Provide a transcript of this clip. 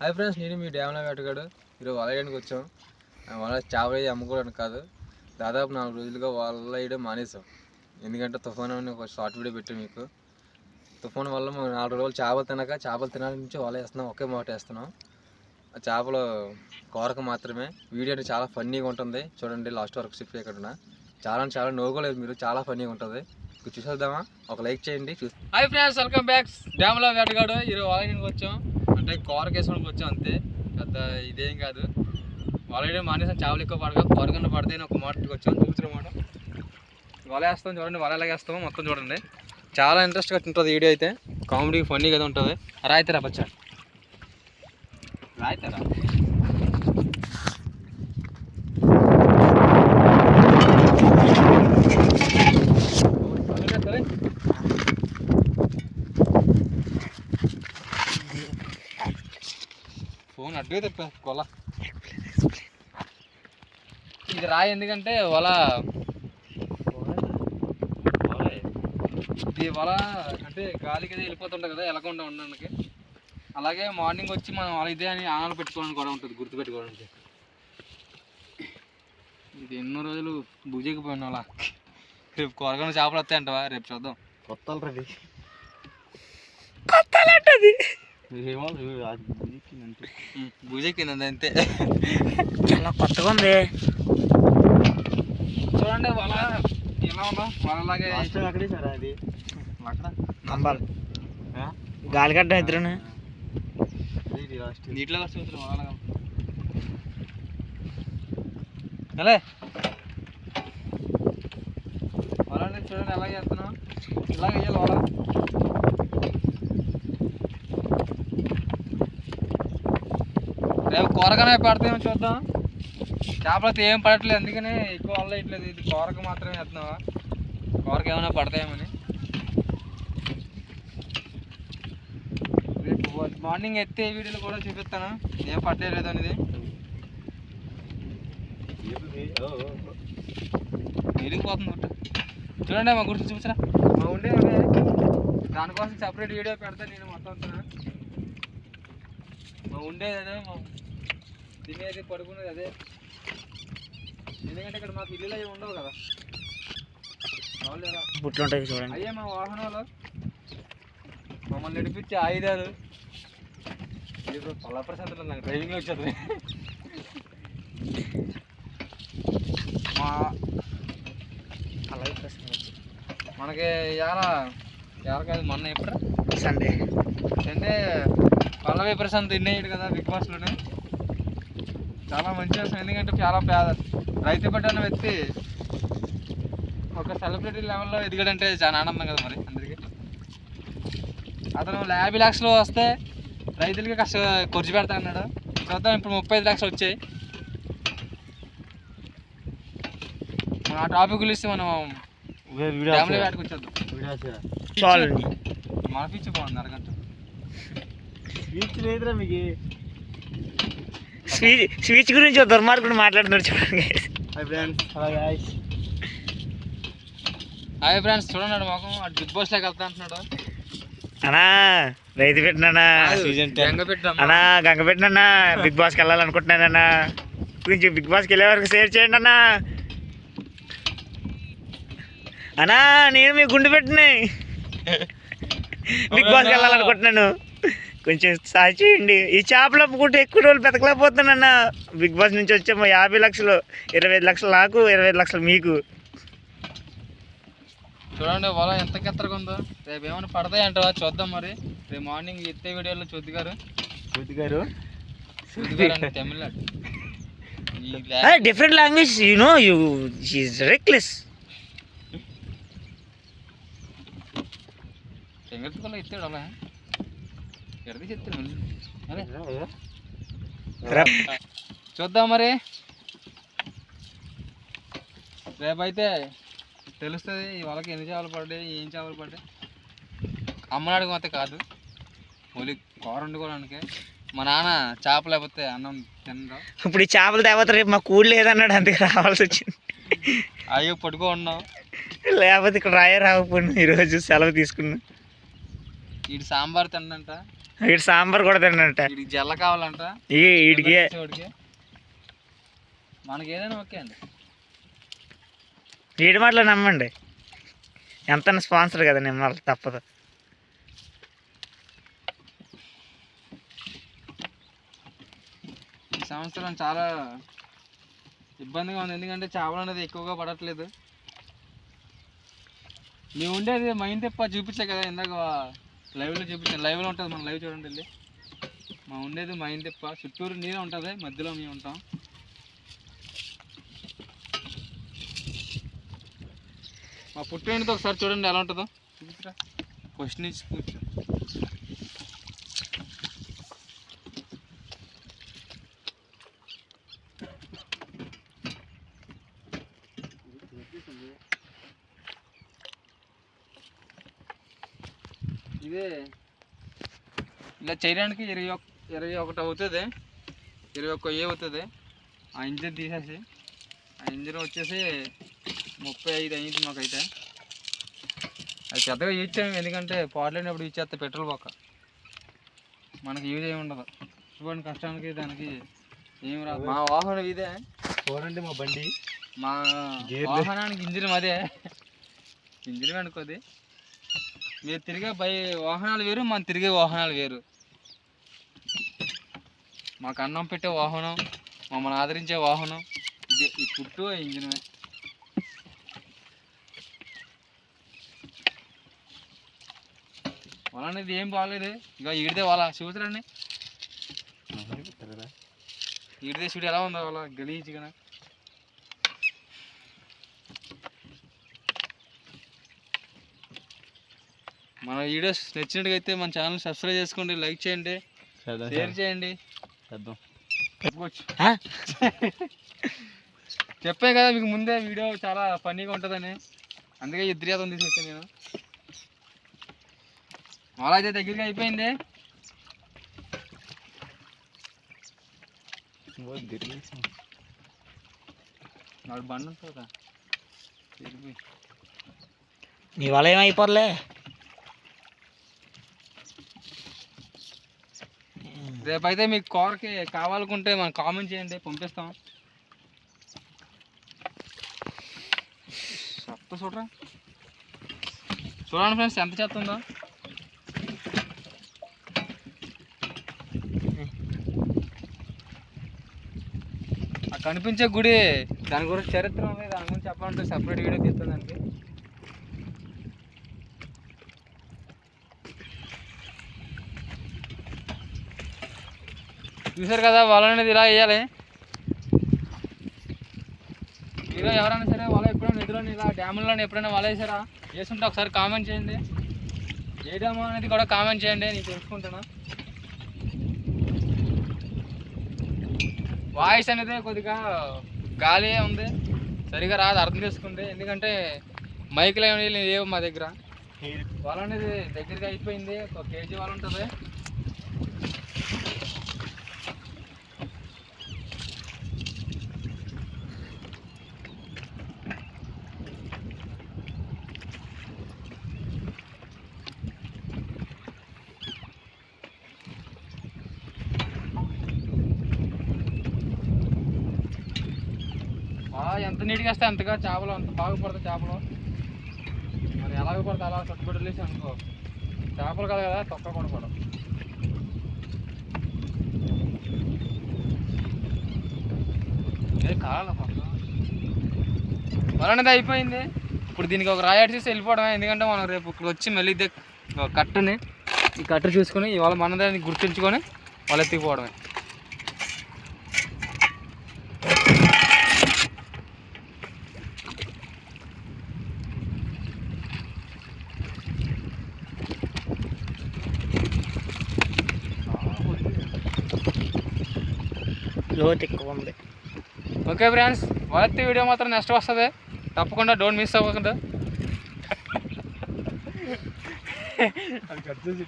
Hi friends నేను మీ డ్యామ్లో వేటగాడు ఈరోజు వల వేయడానికి వచ్చాం. ఆ వల చేపలు అమ్ముకోవడానికి కాదు. దాదాపు నాలుగు రోజులుగా వల వేయడం మానేసాం ఎందుకంటే తుఫాన్ అని ఒక షార్ట్ వీడియో పెట్టాం మీకు. తుఫాన్ వల్ల మేము నాలుగు రోజులు చేపలు తినక చేపలు తినాలి నుంచి వల వేస్తున్నాం ఒకే మాట వేస్తున్నాం. ఆ చేపలు కోరక మాత్రమే. వీడియో అనేది చాలా ఫన్నీగా ఉంటుంది. చూడండి లాస్ట్ వరకు షిఫ్ట్ చేయకుండా. చాలా చాలా నవ్వుకోలేదు మీరు. చాలా ఫన్నీగా ఉంటుంది. ఇప్పుడు చూసేద్దామా ఒక లైక్ చేయండి. చూ హాయ్ ఫ్రెండ్స్ వెల్కమ్ బ్యాక్ డ్యామ్లో వేటగాడు ఈరోజు వాలకి వచ్చాం. అంటే కూర వేసుకోవడానికి వచ్చాం అంతే. పెద్ద ఇదేం కాదు. వాలకి మానేసాం చేపలు ఎక్కువ పడగా కూరకన్నా పడితే ఒక మాటకి వచ్చాం చూసిన వల వేస్తాం చూడండి వల ఎలాగ మొత్తం చూడండి. చాలా ఇంట్రెస్ట్గా ఉంటుంది వీడియో అయితే. కామెడీ ఫన్నీ కదా ఉంటుంది. రాయితేరా బచ్చా? రాయితారా? తెప్పా కొల ఇది రాయి ఎందుకంటే వల. ఇది వల అంటే గాలికి అది వెళ్ళిపోతుంటుంది కదా వెళ్ళకుండా ఉండడానికి. అలాగే మార్నింగ్ వచ్చి మనం వల ఇదే అని ఆనాలు పెట్టుకోవడానికి కూడా ఉంటుంది గుర్తు పెట్టుకోవడానికి ఇది ఎన్నో రోజులు భుజకి పోయిన వాళ్ళ రేపు కొరగని చేపలు వస్తాయి అంటవా రేపు చూద్దాం. కొత్తలు రవి ఏమో భుజెక్కింది అంతే చాలా కొత్తగా ఉంది. చూడండి వల ఎలా ఉందా వలలాగే అక్కడే సార్ అది? అక్కడ. కంబాలు. గాలిగడ్డ ఇద్దరును. నీటిలో వస్తుంది అలే చూడండి ఎలా చేస్తున్నావు? ఇలా వేయాలి వల రేపు కూరగానే చూద్దాం. చేపలతో ఏం పడట్లేదు అందుకనే ఎక్కువ వల్ల ఇట్లేదు ఇది కూరకు మాత్రమే వేస్తున్నావా? కూరకు ఏమైనా పడతాయేమని. రేపు మార్నింగ్ ఎత్తే వీడియోలో కూడా చూపిస్తాను. ఏం పట్టలేదు అనేది. వెళ్ళిపోతుంది గుట్టు చూడండి మా గురించి చూపించరా? మా ఉండే దానికోసం సపరేట్ వీడియో పెడతాను నేను మొత్తం మా ఉండేది అదే మా తినేది పడుకునేది అదే. ఎందుకంటే ఇక్కడ మాకు ఇల్లులు అవి ఉండవు కదా. బుట్లు ఉంటాయి చూడండి. అయ్యే మా వాహనాలు మమ్మల్ని నడిపించే ఆయుధాలు. ఇప్పుడు పల్ల ప్రశాంత్ నాకు డ్రైవింగ్ వచ్చేది మా మనకి ఇవాళ ఇవాళ కాదు మొన్న ఎప్పుడు సండే. అంటే పల్లవి ప్రశాంత్ ఇన్ అయ్యాడు కదా బిగ్ బాస్లోనే. చాలా మంచి విషయం ఎందుకంటే చాలా పేద రైతు బిడ్డ అన్న వ్యక్తి ఒక సెలబ్రిటీ లెవెల్లో ఎదిగాడంటే చాలా ఆనందం కదా మరి అందరికీ. అతను యాభై లక్షలు వస్తే రైతులకి కష్ట ఖర్చు పెడతా అన్నాడు. చూద్దాం ఇప్పుడు ముప్పై ఐదు లక్షలు వచ్చాయి. మనం ఆ టాపిక్ ఇస్తే మనం ఫ్యామిలీ వేటకు వచ్చేద్దాం. మన పిచ్చి బాగుంది అరగంట. స్పీచ్ లేదురా మీకు. స్పీచ్ స్పీచ్ గురించి ఒక దుర్మార్గుడు మాట్లాడుతున్నారు చూడండి హాయ్ ఫ్రెండ్స్ చూడండి మొఖం అటు బిగ్ బాస్లోకి వెళ్తా అంటున్నాడు. అనా రైతు పెట్టినా జంగ పెట్టాం అన్నా గంగ పెట్టినా బిగ్ బాస్కి వెళ్ళాలనుకుంటున్నానన్నా. కొంచెం బిగ్ బాస్కి వెళ్ళే వరకు షేర్ చేయండి అన్నా. అన్నా నేను మీ గుండు పెట్టినాయి బిగ్ బాస్కి వెళ్ళాలనుకుంటున్నాను. కొంచెం సాయం చేయండి. ఈ చేపలు అమ్ముకుంటే ఎక్కువ రోజులు బతకలేకపోతున్నానన్నా. బిగ్ బాస్ నుంచి వచ్చేమో యాభై లక్షలు ఇరవై ఐదు లక్షలు నాకు ఇరవై ఐదు లక్షలు మీకు. చూడండి వల ఎంత కెత్తరగా ఉందో. రేపు ఏమైనా పడతాయి అంటావా? చూద్దాం మరి. రేపు మార్నింగ్ ఎత్తే వీడియోలో చూద్ది గారు. చూద్ది గారు? అంటే Tamil Nadu. Different language you know you is reckless చెంగెత్తుకోలే ఎత్తాడు అలా. చూద్దాం మరి. రేపైతే తెలుస్తుంది ఈ వాళ్ళకి ఎన్ని చేపలు పడ్డాయి ఏం చేపలు పడ్డాయి. అమ్మనాడికి మాత్రం కాదు. ఓన్లీ కూర వండుకోవడానికి మా నాన్న చేప లేకపోతే అన్నం తినరా ఇప్పుడు ఈ చేపలు తేవత రేపు మా కూడు లేదన్నాడు అందుకే రావాల్సి వచ్చింది. అయ్యో పట్టుకో ఉన్నాం లేకపోతే ఇక్కడ రాయే రాకపోయినా ఈరోజు సెలవు తీసుకున్నా. వీడు సాంబార్ తిన్నంట. వీడు సాంబార్ కూడా తిన్నట్ట వీడికి జల్ల కావాలంట. వాడికి మనకి ఏదైనా ఓకే అండి. వీడి మాటలు నమ్మండి. ఎంత స్పాన్సర్ కదా నిమ్మలు తప్పదు. ఈ సంవత్సరం చాలా ఇబ్బందిగా ఉంది. ఎందుకంటే చేపలు అనేది ఎక్కువగా పడట్లేదు. మేము ఉండేది మైండ్ తెప్ప చూపించా కదా ఇందాక లైవ్లో చూపించాను లైవ్లో ఉంటుంది మన లైవ్ చూడండి వెళ్ళి. మా ఉండేది మైండ్ తెప్ప చుట్టూరు నీరే ఉంటుంది మధ్యలో మేము ఉంటాం. మా పుట్టినతో ఒకసారి చూడండి ఎలా ఉంటుందో. చూపించరా ఫస్ట్ నుంచి కూర్చో. ఇదే ఇలా చేయడానికి ఇరవై ఒక ఇరవై ఒకటి అవుతుంది. ఇరవై ఒక్క ఏ అవుతుంది. ఆ ఇంజిన్ తీసేసి ఆ ఇంజిన్ వచ్చేసి ముప్పై ఐదు అయింది మాకైతే. అది పెద్దగా యూజ్ చేయం ఎందుకంటే పాడలేనప్పుడు యూజ్ చేస్తే పెట్రోల్ పోక. మనకి యూజ్ ఏమి ఉండదు. చూడండి కష్టానికి దానికి ఏం రాదు. మా వాహనం ఇదే. చూడండి మా బండి. మా. వాహనానికి ఇంజిన్ అదే ఇంజిన్ అనుకోది. మీరు తిరిగే బై వాహనాలు వేరు మనం తిరిగే వాహనాలు వేరు. మాకు అన్నం పెట్టే వాహనం మమ్మల్ని ఆదరించే వాహనం ఇదే ఈ పుట్టు ఆ ఇంజిన్. వల అనేది ఏం బాగాలేదు. ఇక ఈడిదే వాళ్ళ చూసారండి ఈడిదే చూడు ఎలా ఉందో వాళ్ళ గలీజ్గా మన వీడియోస్ నచ్చినట్టుగా అయితే మన ఛానల్ సబ్స్క్రైబ్ చేసుకోండి లైక్ చేయండి షేర్ చేయండి? చెప్పాను కదా మీకు ముందే వీడియో చాలా ఫన్నీగా ఉంటుందని. అందుకే ఇద్దరియాతం తీసుకొచ్చాను నేను. అలా అయితే దగ్గరికి అయిపోయింది. నాడు బండి ఉంటుంది నీ వల్ల రేపు రేపైతే మీకు కూరకి కావాలనుకుంటే మనం కామెంట్ చేయండి పంపిస్తాం. చెత్త చూడరా. చూడండి ఫ్రెండ్స్ ఎంత చెత్త ఉందో. కనిపించే గుడి దాని గురించి చరిత్ర ఉంది దాని గురించి చెప్పాలంటే సపరేట్ వీడియో తీస్తాను దానికి. చూసారు కదా వల అనేది ఇలా వేయాలి. మీరు ఎవరైనా సరే వల ఎప్పుడైనా నిధులను ఇలా డ్యాముల్లో ఎప్పుడైనా వల వేసారా? వేసుంటే ఒకసారి కామెంట్ చేయండి. ఏ డ్యామ్ అనేది కూడా కామెంట్ చేయండి నేను తెలుసుకుంటాను? వాయిస్ అనేది కొద్దిగా గాలి ఉంది. సరిగా రాదు అర్థం చేసుకుంది. ఎందుకంటే మైకులు ఏమి లేవు మా దగ్గర. వాళ్ళ అనేది దగ్గరగా అయిపోయింది. ఒక కేజీ వల ఉంటుంది. ఎంత నీట్గా వస్తే అంతగా చేపలు అంత బాగా పడతాయి చేపలు. మరి ఎలాగ పడితే అలా కట్టుబడి అనుకో. చేపలు కదా కదా తొక్క కూడా పడవు. ఏ అయిపోయింది. ఇప్పుడు దీనికి ఒక రాయి చూసి వెళ్ళిపోవడమే. ఎందుకంటే మనం రేపు ఇక్కడ వచ్చి మళ్ళీ ఒక కట్టని ఈ కట్ట చూసుకొని ఇవాళ మనదాన్ని గుర్తుంచుకొని వాళ్ళు ఎత్తుకుపోవడమే లోతు ఎక్కువ ఉంది ఓకే ఫ్రెండ్స్ వాళ్ళ వీడియో మాత్రం నెక్స్ట్ వస్తుంది. తప్పకుండా డోంట్ మిస్ అవ్వకుండా. అది కట్ చేసి